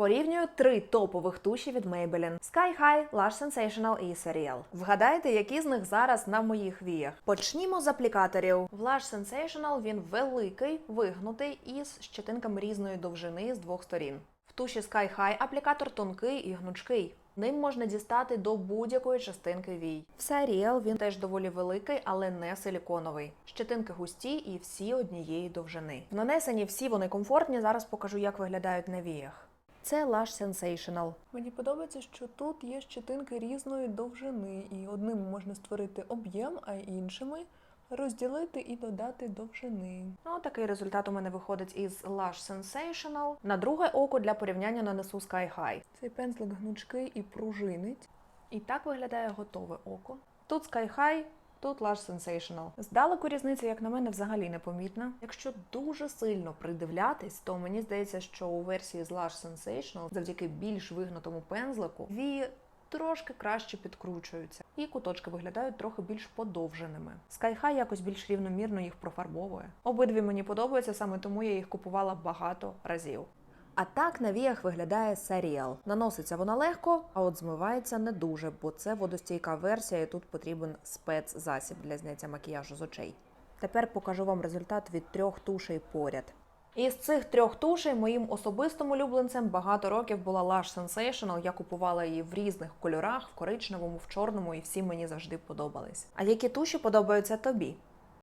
Порівнюю три топових туші від Maybelline. Sky High, Lash Sensational і Serial. Вгадайте, які з них зараз на моїх віях. Почнімо з аплікаторів. В Lash Sensational він великий, вигнутий із щетинками різної довжини з двох сторін. В туші Sky High аплікатор тонкий і гнучкий. Ним можна дістати до будь-якої частинки вій. В Serial він теж доволі великий, але не силіконовий. Щетинки густі і всі однієї довжини. В нанесенні всі вони комфортні. Зараз покажу, як виглядають на віях. Це Lash Sensational. Мені подобається, що тут є щетинки різної довжини, і одним можна створити об'єм, а іншими розділити і додати довжини. Ну, такий результат у мене виходить із Lash Sensational. На друге око для порівняння нанесу Sky High. Цей пензлик гнучкий і пружинить. І так виглядає готове око. Тут Sky High, тут Lash Sensational. Здалеку різниця, як на мене, взагалі не помітна. Якщо дуже сильно придивлятись, то мені здається, що у версії з Lash Sensational завдяки більш вигнутому пензлику вії трошки краще підкручуються, і куточки виглядають трохи більш подовженими. Sky High якось більш рівномірно їх профарбовує. Обидві мені подобаються, саме тому я їх купувала багато разів. А так на віях виглядає Serial. Наноситься вона легко, а от змивається не дуже, бо це водостійка версія, і тут потрібен спецзасіб для зняття макіяжу з очей. Тепер покажу вам результат від трьох тушей поряд. Із цих трьох тушей моїм особистим улюбленцем багато років була Lash Sensational. Я купувала її в різних кольорах, в коричневому, в чорному, і всі мені завжди подобались. А які туші подобаються тобі?